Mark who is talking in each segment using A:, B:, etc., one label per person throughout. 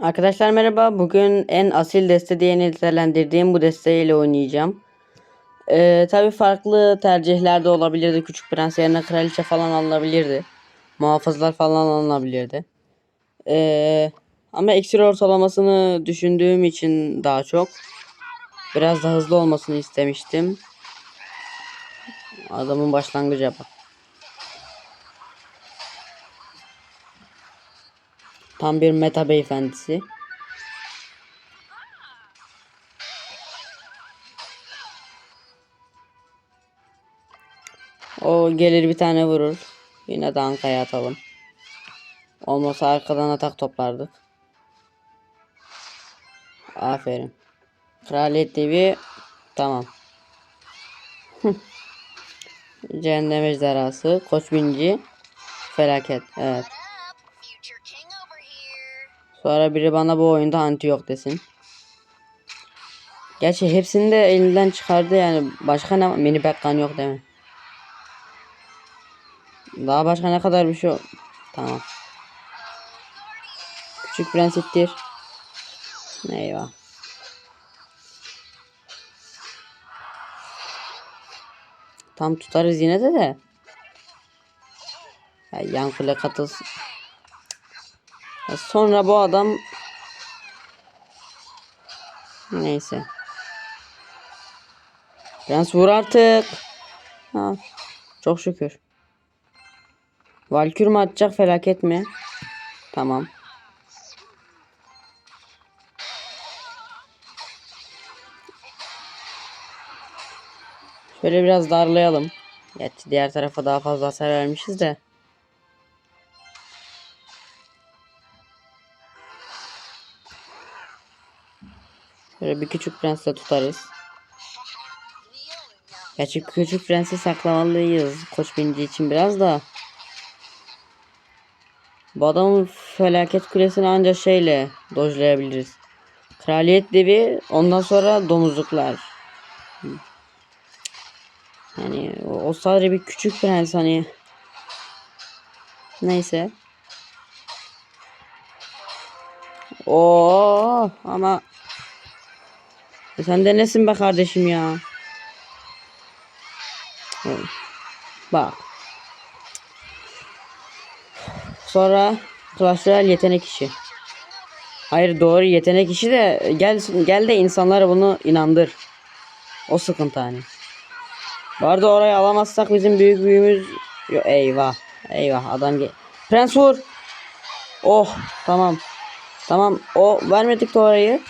A: Arkadaşlar merhaba. Bugün en asil deste diye nitelendirdiğim bu desteğiyle oynayacağım. Ee, Tabi farklı tercihler de olabilirdi. Küçük Prens yerine Kraliçe falan alınabilirdi. Muhafızlar falan alınabilirdi. Ee, ama eksir ortalamasını düşündüğüm için daha çok. Biraz da hızlı olmasını istemiştim. Adamın başlangıcı bak. Tam bir meta beyefendisi. O gelir bir tane vurur. Yine de ankaya atalım. Olmasa arkadan atak toplardık. Aferin. Kraliyet TV tamam. Cehennem ejderhası, koç binci, felaket. Evet. Sonra biri bana bu oyunda anti yok desin. Gerçi hepsini de elinden çıkardı yani. Başka ne mini backgun yok değil mi? Daha başka ne kadar bir şey yok. Tamam. Küçük prens ittir. Eyvah. Tam tutarız yine de de. Ya yan katılsın. Sonra bu adam neyse. Prens vur artık. Ha, çok şükür. Valkür mü atacak felaket mi? Tamam. Şöyle biraz darlayalım. Gerçi diğer tarafa daha fazla hasar vermişiz de. Şöyle bir küçük prensle tutarız. Gerçi küçük prensi saklamalıyız. Koç binci için biraz da. Bu adamın felaket kulesini ancak şeyle dojlayabiliriz. Kraliyet devi ondan sonra domuzluklar. Hani o, sadece bir küçük prens hani. Neyse. Oo ama sen de nesin be kardeşim ya? Bak. Sonra Royale yetenek işi. Hayır doğru yetenek işi de gel gel de insanlara bunu inandır. O sıkıntı hani. Arada orayı alamazsak bizim büyük büyüğümüz Yo, eyvah. Eyvah adam gel. Prens vur. Oh tamam. Tamam o vermedik de orayı.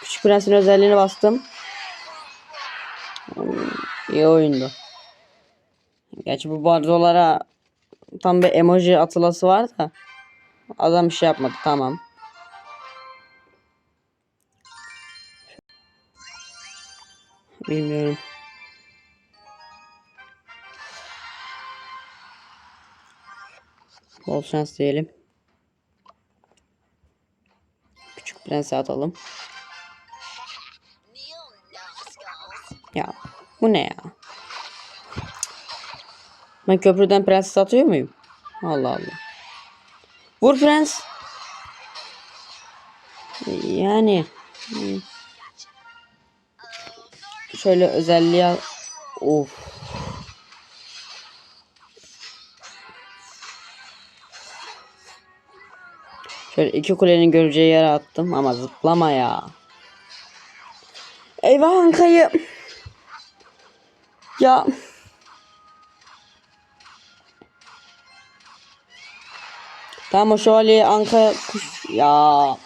A: Küçük Prens'in özelliğini bastım. Hmm, İyi oyundu. Gerçi bu barzolara tam bir emoji atılası var da adam bir şey yapmadı tamam. Bilmiyorum. Bol şans diyelim. Küçük prensi atalım. Bu ne ya? Ben köprüden prenses atıyor muyum? Allah Allah. Vur prens. Yani. Şöyle özelliği al. Of. Şöyle iki kulenin göreceği yere attım ama zıplama ya. Eyvah Anka'yı. Ya. Tamam o şövalye Anka kuş ya.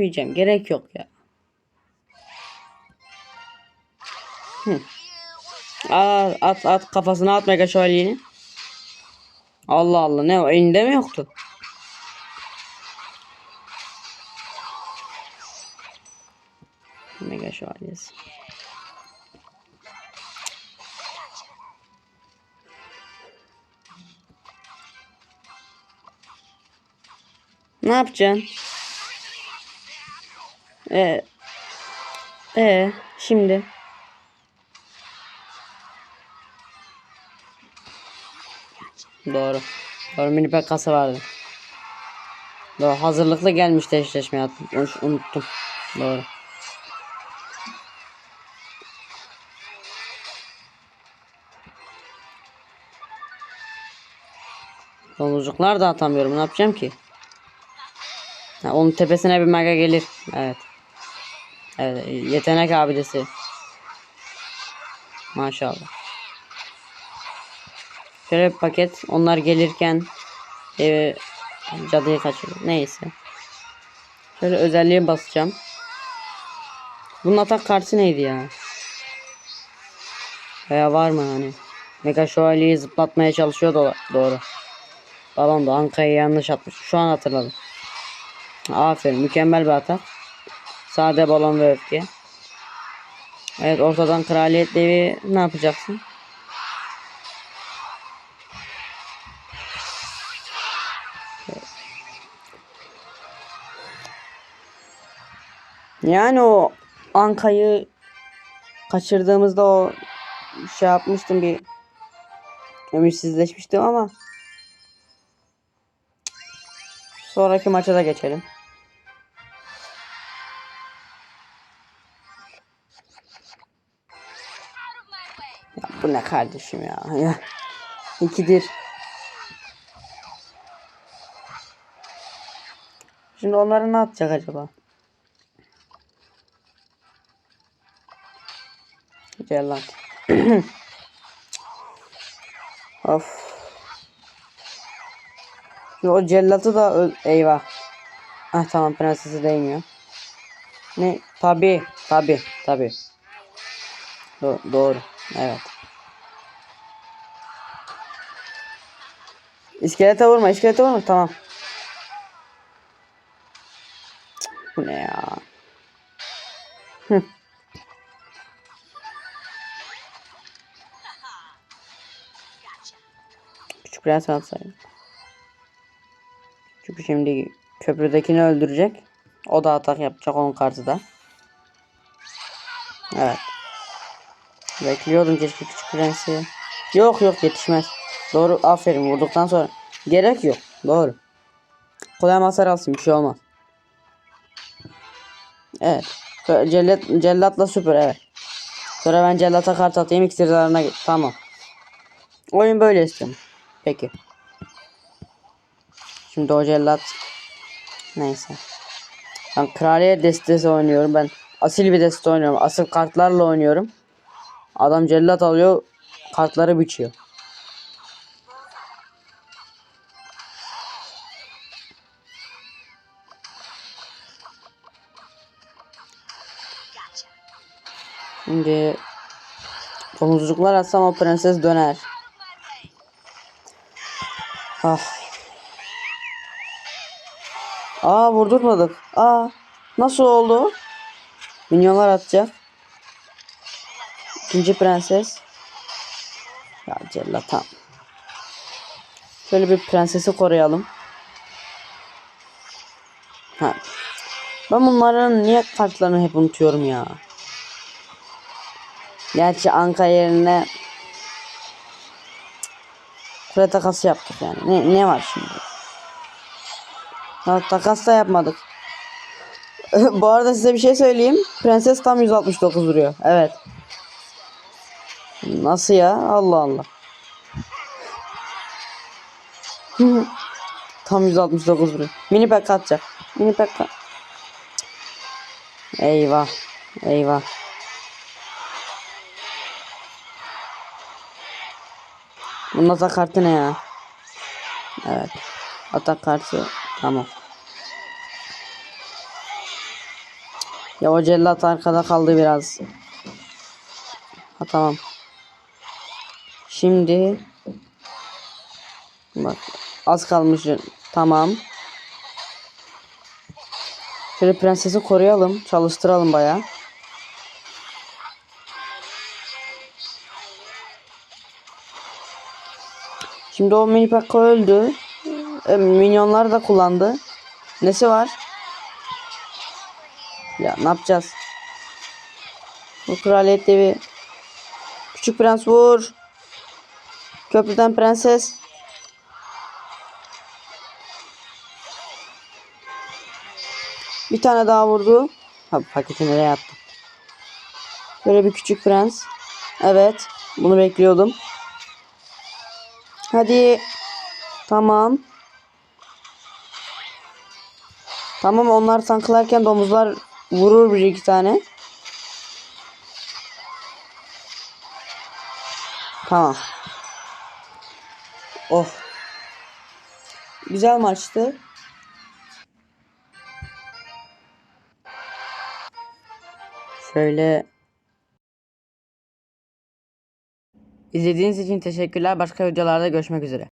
A: düşmeyeceğim. Gerek yok ya. Hı. Aa, at at kafasına at mega şövalyeni. Allah Allah ne o elinde mi yoktu? Mega şövalyesi. Ne yapacaksın? E, e şimdi. Doğru. Doğru mini pack kasa vardı. Doğru hazırlıklı gelmişti eşleşmeye unuttum. Doğru. Domuzcuklar da atamıyorum. Ne yapacağım ki? Ha, onun tepesine bir mega gelir. Evet. Evet. Yetenek abidesi. Maşallah. Şöyle bir paket. Onlar gelirken evi cadıyı kaçırıyor. Neyse. Şöyle özelliğe basacağım. Bunun atak kartı neydi ya? Veya var mı hani? Mega şövalyeyi zıplatmaya çalışıyor da doğru. Balon da Anka'yı yanlış atmış. Şu an hatırladım. Aferin. Mükemmel bir atak. Sade balon ve öfke. Evet ortadan kraliyet devi ne yapacaksın? Yani o Anka'yı kaçırdığımızda o şey yapmıştım bir ümitsizleşmiştim ama sonraki maça da geçelim. Ne kardeşim ya. İkidir. Şimdi onları ne yapacak acaba? Cellat. of. Şimdi o cellatı da öl eyvah. Ah tamam prensesi değmiyor. Ne? Tabi, tabi, tabi. Do doğru. Evet. İskelete vurma, iskelete vurma. Tamam. Cık, Bu ne ya? Küçük prens atsaydı. Çünkü şimdi köprüdekini öldürecek. O da atak yapacak onun kartı da. Evet. Bekliyordum keşke küçük prensi. Yok yok yetişmez. Doğru aferin vurduktan sonra. Gerek yok. Doğru. Kolay hasar alsın bir şey olmaz. Evet. Cellat, cellatla süper evet. Sonra ben cellata kart atayım iksir zararına git. Tamam. Oyun böyle istiyorum. Peki. Şimdi o cellat. Neyse. Ben kraliyet destesi oynuyorum. Ben asil bir deste oynuyorum. Asıl kartlarla oynuyorum. Adam cellat alıyor. Kartları biçiyor. Şimdi domuzcuklar atsam o prenses döner. Ah. Aa vurdurmadık. Aa nasıl oldu? Minyonlar atacak. İkinci prenses. Ya cellatam. Şöyle bir prensesi koruyalım. Ha. Ben bunların niye kartlarını hep unutuyorum ya. Gerçi Anka yerine Kule takası yaptık yani. Ne, ne var şimdi? Ha, takas da yapmadık. Bu arada size bir şey söyleyeyim. Prenses tam 169 vuruyor. Evet. Nasıl ya? Allah Allah. tam 169 vuruyor. Mini pack atacak. Mini pack Eyvah. Eyvah. Bunun atak kartı ne ya? Evet. Atak kartı. Tamam. Ya o cellat arkada kaldı biraz. Ha tamam. Şimdi bak az kalmış. Tamam. Şöyle prensesi koruyalım. Çalıştıralım bayağı. Şimdi o mini pack öldü. E, minyonlar da kullandı. Nesi var? Ya ne yapacağız? Bu kraliyet devi. Küçük prens vur. Köprüden prenses. Bir tane daha vurdu. Ha paketi nereye attım? Böyle bir küçük prens. Evet. Bunu bekliyordum. Hadi. Tamam. Tamam onlar tanklarken domuzlar vurur bir iki tane. Tamam. Oh. Güzel maçtı. Şöyle İzlediğiniz için teşekkürler. Başka videolarda görüşmek üzere.